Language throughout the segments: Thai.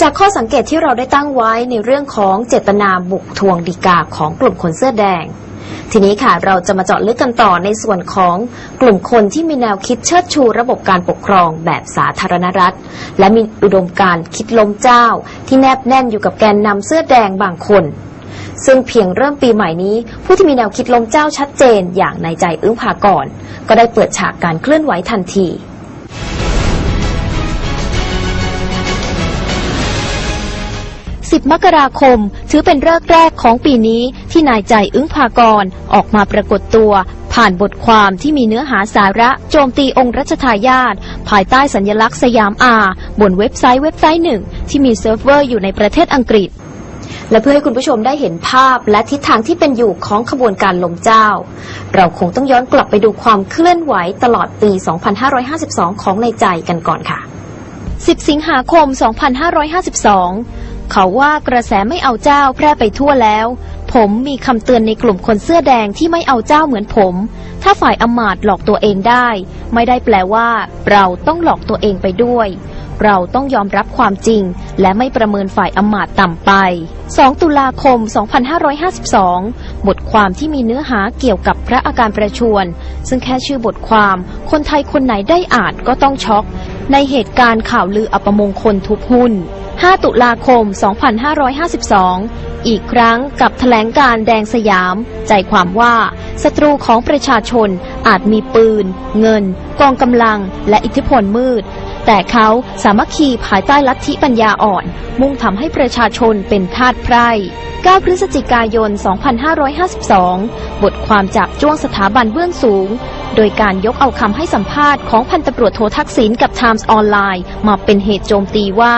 จากข้อสังเกตที่เราได้ตั้งไว้ในเรื่องของเจตนาบุกทวงดีกาของกลุ่มคนเสื้อแดง ทีนี้ค่ะเราจะมาเจาะลึกกันต่อในส่วนของกลุ่มคนที่มีแนวคิดเชิดชูระบบการปกครองแบบสาธารณรัฐ และมีอุดมการคิดล้มเจ้า ที่แนบแน่นอยู่กับแกนนำเสื้อแดงบางคน ซึ่งเพียงเริ่มปีใหม่นี้ ผู้ที่มีแนวคิดล้มเจ้าชัดเจนอย่างในใจอึ้งพากรก็ได้เปิดฉากการเคลื่อนไหวทันที 10 มกราคม ถือเป็นเลิกษ์แรกของปีนี้ที่นายใจอึ้งพากรออกมาปรากฏตัว ผ่านบทความที่มีเนื้อหาสาระโจมตีองค์รัชทายาทภายใต้สัญลักษณ์สยามอาบนเว็บไซต์เว็บไซต์หนึ่ง ที่มีเซิร์ฟเวอร์อยู่ในประเทศอังกฤษ และเพื่อให้คุณผู้ชมได้เห็นภาพและทิศทางที่เป็นอยู่ของขบวนการลมเจ้า เราคงต้องย้อนกลับไปดูความเคลื่อนไหวตลอดปี 2552 ของในใจกันก่อนค่ะ10 สิงหาคม 2552 เขาว่ากระแสไม่เอาเจ้าแพร่ไปทั่วแล้ว ผมมีคำเตือนในกลุ่มคนเสื้อแดงที่ไม่เอาเจ้าเหมือนผม ถ้าฝ่ายอมาตย์หลอกตัวเองได้ ไม่ได้แปลว่า เราต้องหลอกตัวเองไปด้วย เราต้องยอมรับความจริง และไม่ประเมินฝ่ายอมาตย์ต่ำไป 2 ตุลาคม 2552 บทความที่มีเนื้อหาเกี่ยวกับพระอาการประชวรซึ่งแค่ชื่อบทความ คนไทยคนไหนได้อ่านก็ต้องช็อก ในเหตุการณ์ข่าวลืออัปมงคลทุบหุ้น 5 ตุลาคม 2552 อีกครั้งกับแถลงการแดงสยาม ใจความว่าศัตรูของประชาชนอาจมีปืน เงิน กองกำลัง และอิทธิพลมืด แต่เขาสามัคคีภายใต้ลัทธิปัญญาอ่อน มุ่งทำให้ประชาชนเป็นทาสไพร่ 9 พฤศจิกายน 2552 บทความจากจ้วงสถาบันเบื้องสูง โดยการยกเอาคำให้สัมภาษณ์ของพันตำรวจโททักษิณกับ Times ออนไลน์มาเป็นเหตุโจมตีว่า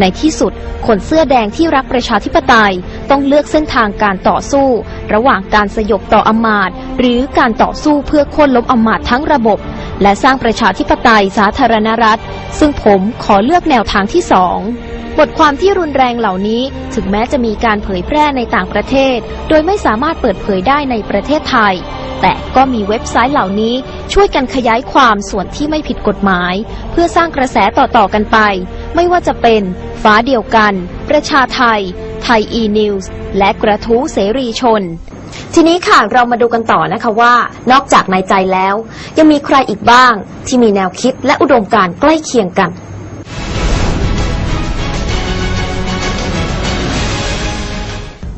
ในที่สุด คนเสื้อแดงที่รักประชาธิปไตย ต้องเลือกเส้นทางการต่อสู้ ระหว่างการสยบต่ออำมาตย์หรือการต่อสู้เพื่อค่นล้มอำมาตย์ทั้งระบบ และสร้างประชาธิปไตยสาธารณรัฐ ซึ่งผมขอเลือกแนวทางที่สองบทความที่รุนแรงเหล่านี้ถึงแม้จะมีการเผยแพร่ในต่างประเทศ โดยไม่สามารถเปิดเผยได้ในประเทศไทย แต่ก็มีเว็บไซต์เหล่านี้ช่วยกันขยายความส่วนที่ไม่ผิดกฎหมาย เพื่อสร้างกระแสต่อๆกันไปไม่ว่าจะเป็นฟ้าเดียวกัน ประชาไทย ไทยอีนิวส์และกระทู้เสรีชน ทีนี้ค่ะเรามาดูกันต่อนะคะว่า นอกจากในใจแล้ว ยังมีใครอีกบ้างที่มีแนวคิดและอุดมการณ์ใกล้เคียงกัน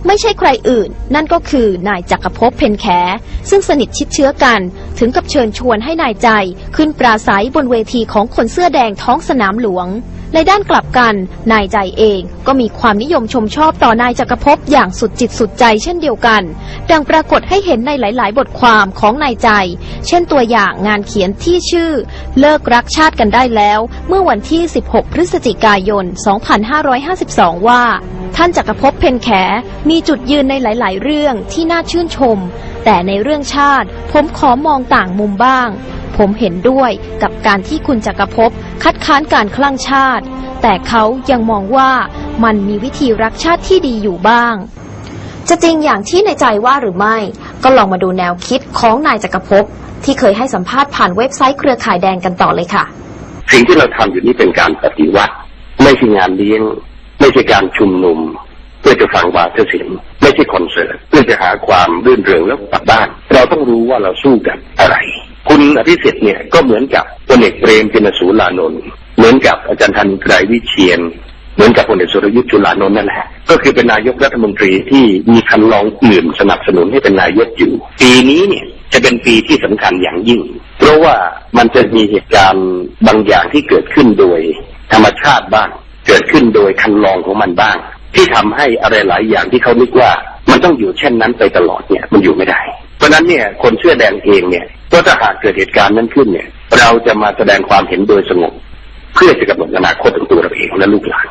ไม่ใช่ใครอื่น นั่นก็คือนายจักรภพเพนแข ซึ่งสนิทชิดเชื้อกัน ถึงกับเชิญชวนให้นายใจ ขึ้นปราศัยบนเวทีของคนเสื้อแดงท้องสนามหลวง ในด้านกลับกัน นายใจเองก็มีความนิยมชมชอบต่อนายจักรภพอย่างสุดจิตสุดใจเช่นเดียวกัน ดังปรากฏให้เห็นในหลาย ๆ บทความของนายใจ เช่นตัวอย่างงานเขียนที่ชื่อ เลิกรักชาติกันได้แล้ว เมื่อวันที่ 16 พฤศจิกายน 2552 ว่า ท่านจักรภพเพนแข มีจุดยืนในหลาย ๆ เรื่องที่น่าชื่นชม แต่ในเรื่องชาติผมขอมองต่างมุมบ้าง ผมเห็นด้วยกับการที่คุณจักรภพคัดค้านการคลั่งชาติ แต่เขายังมองว่ามันมีวิธีรักชาติที่ดีอยู่บ้าง จะจริงอย่างที่ในใจว่าหรือไม่ ก็ลองมาดูแนวคิดของนายจักรภพที่เคยให้สัมภาษณ์ผ่านเว็บไซต์เครือข่ายแดงกันต่อเลยค่ะ สิ่งที่เราทำอยู่นี่เป็นการปฏิวัติ ไม่ใช่งานเลี้ยง ไม่ใช่การชุมนุม เพื่อจะฟังวาทศิลป์ไม่ใช่คอนเสิร์ตเพื่อจะหาความรื่นเริงแล้วกลับบ้าน เราต้องรู้ว่าเราสู้กับอะไร คุณอภิสิทธิ์เนี่ยก็เหมือนกับพลเอกเปรมตินสูรานนท์เหมือนกับอาจารย์ธันไกรวิเชียน เหมือนกับพลเอกสุรยุทธ์จุลานนท์นั่นแหละก็คือเป็นนายกรัฐมนตรีที่มีคันลองอื่นสนับสนุนให้เป็นนายกอยู่ ปีนี้เนี่ยจะเป็นปีที่สำคัญอย่างยิ่ง เพราะว่ามันจะมีเหตุการณ์บางอย่างที่เกิดขึ้นโดยธรรมชาติบ้าง เกิดขึ้นโดยคันลองของมันบ้าง ที่ทำให้อะไรหลายอย่างที่เขานึกว่า มันต้องอยู่เช่นนั้นไปตลอดเนี่ยมันอยู่ไม่ได้ เพราะฉะนั้นเนี่ยคนเสื้อแดงเองเนี่ย ก็ถ้าหากเกิดเหตุการณ์นั้นขึ้นเนี่ย เราจะมาแสดงความเห็นโดยสงบเพื่อจะกำหนดอนาคตของตัวเราเองและลูกหลาน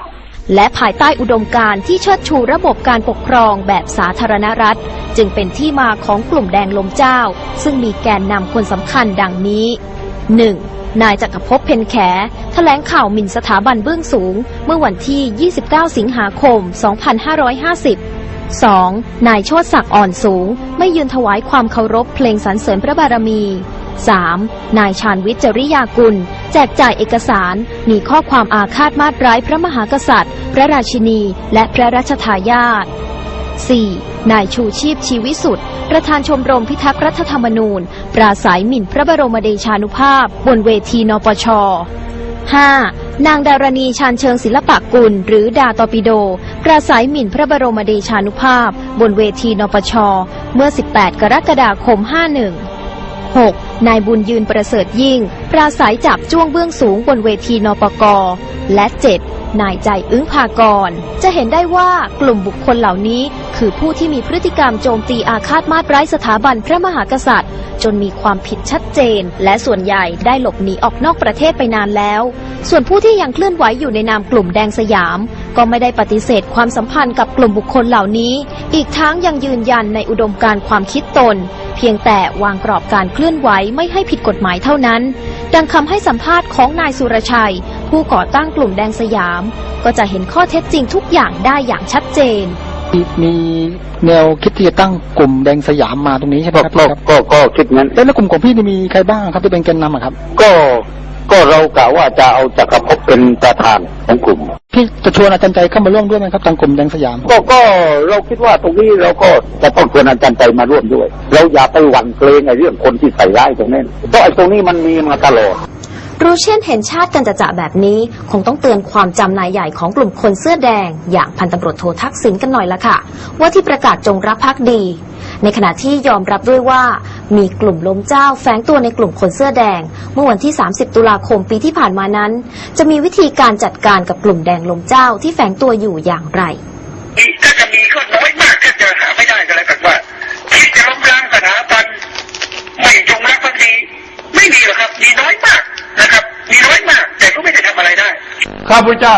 และภายใต้อุดมการณ์ที่เชิดชูระบบการปกครองแบบสาธารณรัฐ จึงเป็นที่มาของกลุ่มแดงลมเจ้า ซึ่งมีแกนนำคนสำคัญดังนี้ 1. นายจักรภพเพนแขแถลงข่าวหมิ่นสถาบันเบื้องสูง เมื่อวันที่ 29 สิงหาคม 2550 2. นายโชติศักดิ์อ่อนสูง ไม่ยืนถวายความเคารพเพลงสรรเสริญพระบารมี 3. นายชาญวิทย์จริยากุล แจกจ่ายเอกสาร มีข้อความอาฆาตมาตร้ายพระมหากษัตริย์ พระราชินี และพระราชทายาท 4. นายชูชีพชีวิสุทธิ์ประธานชมรมพิทักษ์รัฐธรรมนูญ ปราศัยหมิ่นพระบรมเดชานุภาพ บนเวทีนปช 5. นางดารณีชานเชิงศิลปะกุล หรือดาตอปิโด ปราศัยหมิ่นพระบรมเดชานุภาพ บนเวทีนปช เมื่อ 18 กรกฎาคม 51 6. นายบุญยืนประเสริฐยิ่ง ปราศัยจับจ้วงเบื้องสูงบนเวทีนปก และ 7. นายใจอึ้งพากร จะเห็นได้ว่ากลุ่มบุคคลเหล่านี้ คือผู้ที่มีพฤติกรรมโจมตีอาฆาตมาตร้ายสถาบันพระมหากษัตริย์ จนมีความผิดชัดเจน และส่วนใหญ่ได้หลบหนีออกนอกประเทศไปนานแล้ว ส่วนผู้ที่ยังเคลื่อนไหวอยู่ในนามกลุ่มแดงสยาม ก็ไม่ได้ปฏิเสธความสัมพันธ์กับกลุ่มบุคคลเหล่านี้ อีกทั้งยังยืนยันในอุดมการความคิดตน เพียงแต่วางกรอบการเคลื่อนไหวไม่ให้ผิดกฎหมายเท่านั้น ดังคำให้สัมภาษณ์ของนายสุรชัย ผู้ก่อตั้งกลุ่มแดงสยาม ก็จะเห็นข้อเท็จจริงทุกอย่างได้อย่างชัดเจน มีมีแนวคิดที่จะตั้งกลุ่มแดงสยามมาตรงนี้ใช่ไหมก็ครับก็ครับก็ก็คิดงั้นเอ๊ะแล้วกลุ่มของพี่นี่มีใครบ้างครับที่เป็นแกนนำอะครับ ก็ก็เรากะว่าจะเอาจักรภพเป็นประธานของกลุ่ม พี่จะชวนอาจารย์ใจเข้ามาร่วมด้วยไหมครับทางกลุ่มแดงสยาม ก็ก็เราคิดว่าตรงนี้เราก็จะต้องชวนอาจารย์ใจมาร่วมด้วย เราอย่าไปหวั่นเกรงไอ้เรื่องคนที่ใส่ร้ายตรงนั้นเพราะไอ้ตรงนี้มันมีมาตลอด รู้เช่นเห็นชาติกันจะจะแบบนี้ คงต้องเตือนความจำนายใหญ่ของกลุ่มคนเสื้อแดง อย่างพันตำรวจโททักษิณกันหน่อยละค่ะ ว่าที่ประกาศจงรักภักดี ในขณะที่ยอมรับด้วยว่า มีกลุ่มล้มเจ้าแฝงตัวในกลุ่มคนเสื้อแดง เมื่อวันที่ 30 ตุลาคมปีที่ผ่านมานั้น จะมีวิธีการจัดการกับกลุ่มแดงล้มเจ้าที่แฝงตัวอยู่อย่างไร ข้าพเจ้า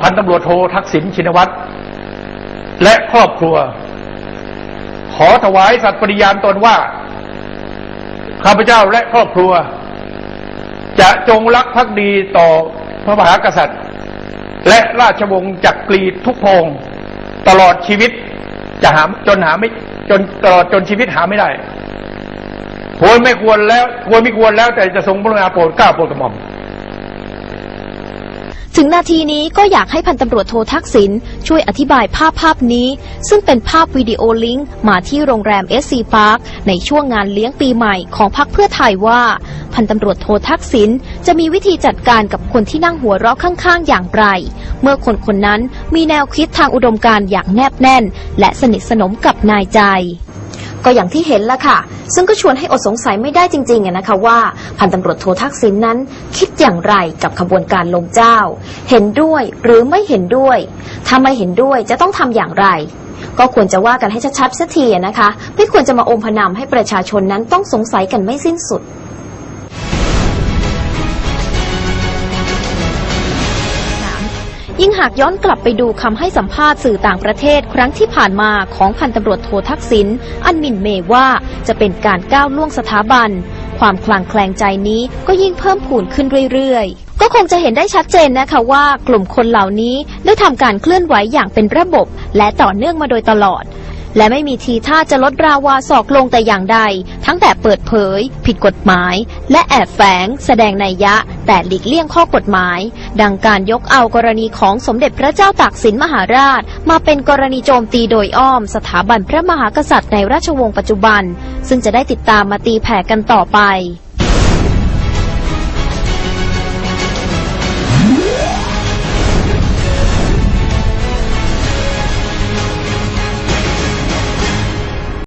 พันตำรวจโททักษิณชินวัตร และครอบครัว ขอถวายสัตย์ปฏิญาณตนว่า ข้าพเจ้าและครอบครัว จะจงรักภักดีต่อพระมหากษัตริย์ และราชวงศ์จักรีทุกพงตลอดชีวิตจะหาจนหาไม่จนตลอดจนชีวิตหาไม่ได้ควรไม่ควรแล้ว ควรไม่ควรแล้วแต่จะทรงพระกรุณาโปรดเกล้าโปรดกระหม่อม ถึงนาทีนี้ก็อยากให้พันตำรวจโททักษิณช่วยอธิบายภาพภาพนี้ ซึ่งเป็นภาพวิดีโอลิงก์มาที่โรงแรม SC Park ในช่วงงานเลี้ยงปีใหม่ของพรรคเพื่อไทยว่า พันตำรวจโททักษิณจะมีวิธีจัดการกับคนที่นั่งหัวเราะข้างๆ อย่างไร เมื่อคนคนนั้นมีแนวคิดทางอุดมการณ์อย่างแนบแน่น และสนิทสนมกับนายใจ ก็อย่างที่เห็นละค่ะ ซึ่งก็ชวนให้อดสงสัยไม่ได้จริงๆนะคะว่า พันตำรวจโททักษิณนนั้น คิดอย่างไรกับขบวนการลงเจ้า เห็นด้วยหรือไม่เห็นด้วยถ้าไม่เห็นด้วยจะต้องทำอย่างไร ก็ควรจะว่ากันให้ชัดๆสักทีนะคะ ไม่ควรจะมาอมพนำให้ประชาชนนั้นต้องสงสัยกันไม่สิ้นสุด ยิ่งหากย้อนกลับไปดูคำให้สัมภาษณ์สื่อต่างประเทศ ครั้งที่ผ่านมาของพันตำรวจโททักษิณอันมินเมว่าจะเป็นการก้าวล่วงสถาบัน ความคลางแคลงใจนี้ก็ยิ่งเพิ่มพูนขึ้นเรื่อยๆ ก็คงจะเห็นได้ชัดเจนนะคะว่ากลุ่มคนเหล่านี้ได้ทำการเคลื่อนไหวอย่างเป็นระบบ และต่อเนื่องมาโดยตลอด และไม่มีทีท่าจะลดราวาศอกลงแต่อย่างใด ทั้งแต่เปิดเผย ผิดกฎหมาย และแอบแฝง แสดงนัยยะ แต่หลีกเลี่ยงข้อกฎหมาย ดังการยกเอากรณีของสมเด็จพระเจ้าตากสินมหาราช มาเป็นกรณีโจมตีโดยอ้อม สถาบันพระมหากษัตริย์ในราชวงศ์ปัจจุบัน ซึ่งจะได้ติดตามมาตีแผ่กันต่อไป